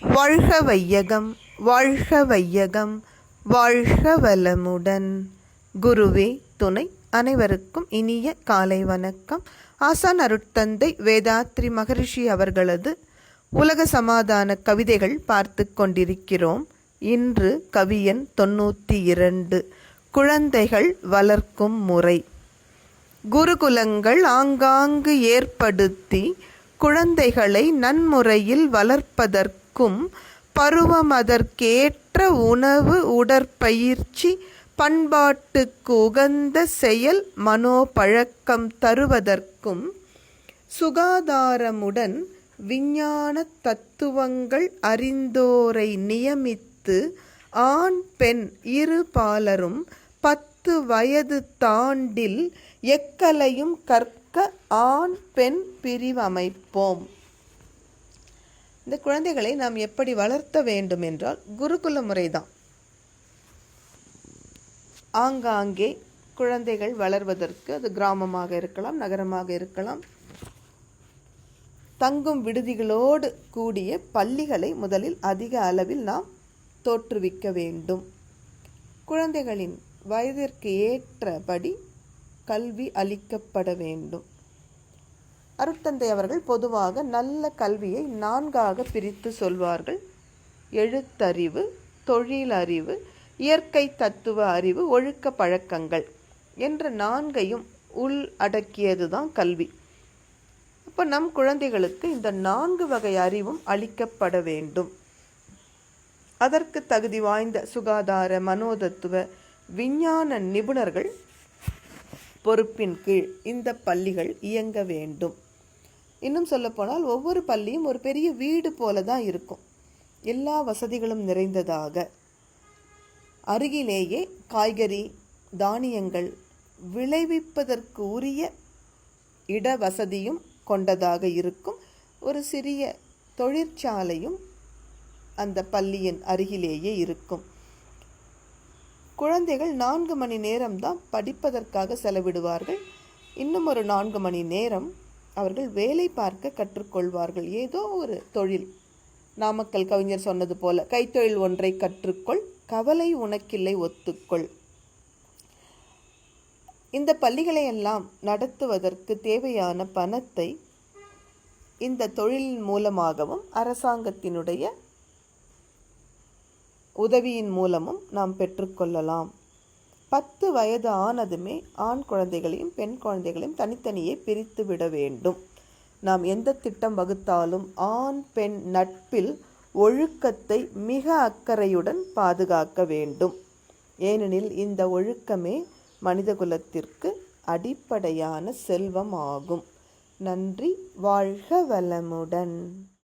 வாழ்க வையகம் வாழ்க வையகம் வாழ்க வளமுடன். குருவே துணை அனைவருக்கும் இனிய காலை வணக்கம். ஆசான் அருட்தந்தை வேதாத்ரி மகரிஷி அவர்களது உலக சமாதான கவிதைகள் பார்த்து கொண்டிருக்கிறோம். இன்று கவியன் தொண்ணூற்றி இரண்டு குழந்தைகள் வளர்க்கும் முறை. குருகுலங்கள் ஆங்காங்கு ஏற்படுத்தி குழந்தைகளை நன்முறையில் வளர்ப்பதற்கு இருக்கும் பருவம் அதற்கேற்ற உணவு உடற்பயிற்சி பண்பாட்டுக்கு உகந்த செயல் மனோபழக்கம் தருவதற்கும் சுகாதாரமுடன் விஞ்ஞான தத்துவங்கள் அறிந்தோரை நியமித்து ஆண் பெண் இரு பாலரும் பத்து வயது தாண்டில் எக்கலையும் கற்க ஆண் பெண் பிரிவமைப்போம். இந்த குழந்தைகளை நாம் எப்படி வளர்த்த வேண்டும் என்றால் குருகுல முறைதான். ஆங்காங்கே குழந்தைகள் வளர்வதற்கு அது கிராமமாக இருக்கலாம் நகரமாக இருக்கலாம். தங்கும் விடுதிகளோடு கூடிய பள்ளிகளை முதலில் அதிக அளவில் நாம் தோற்றுவிக்க வேண்டும். குழந்தைகளின் வயதிற்கு ஏற்றபடி கல்வி அளிக்கப்பட வேண்டும். அருட்தந்தை அவர்கள் பொதுவாக நல்ல கல்வியை நான்காக பிரித்து சொல்வார்கள். எழுத்தறிவு தொழில் அறிவு இயற்கை தத்துவ அறிவு ஒழுக்க பழக்கங்கள் என்ற நான்கையும் உள் அடக்கியது தான் கல்வி. அப்போ நம் குழந்தைகளுக்கு இந்த நான்கு வகை அறிவும் அளிக்கப்பட வேண்டும். அதற்கு தகுதி வாய்ந்த சுகாதார மனோதத்துவ விஞ்ஞான நிபுணர்கள் பொறுப்பின் கீழ் இந்த பள்ளிகள் இயங்க வேண்டும். இன்னும் சொல்லப்போனால் ஒவ்வொரு பள்ளியும் ஒரு பெரிய வீடு போல தான் இருக்கும். எல்லா வசதிகளும் நிறைந்ததாக. அருகிலேயே காய்கறி தானியங்கள் விளைவிப்பதற்கு உரிய இட வசதியும் கொண்டதாக இருக்கும். ஒரு சிறிய தொழிற்சாலையும் அந்த பள்ளியின் அருகிலேயே இருக்கும். குழந்தைகள் நான்கு மணி நேரம்தான் படிப்பதற்காக செலவிடுவார்கள். இன்னும் ஒரு நான்கு மணி நேரம் அவர்கள் வேலை பார்க்க கற்றுக்கொள்வார்கள். ஏதோ ஒரு தொழில். நாமக்கல் கவிஞர் சொன்னது போல கைத்தொழில் ஒன்றை கற்றுக்கொள் கவலை உனக்கில்லை ஒத்துக்கொள். இந்த பள்ளிகளை எல்லாம் நடத்துவதற்கு தேவையான பணத்தை இந்த தொழிலின் மூலமாகவும் அரசாங்கத்தினுடைய உதவியின் மூலமும் நாம் பெற்றுக்கொள்ளலாம் பத்து வயது ஆனதுமே ஆண் குழந்தைகளையும் பெண் குழந்தைகளையும் தனித்தனியே பிரித்து விட வேண்டும். நாம் எந்த திட்டம் வகுத்தாலும் ஆண் பெண் நட்பில் ஒழுக்கத்தை மிக அக்கறையுடன் பாதுகாக்க வேண்டும். ஏனெனில் இந்த ஒழுக்கமே மனிதகுலத்திற்கு அடிப்படையான செல்வம் ஆகும் நன்றி வாழ்க வளமுடன்.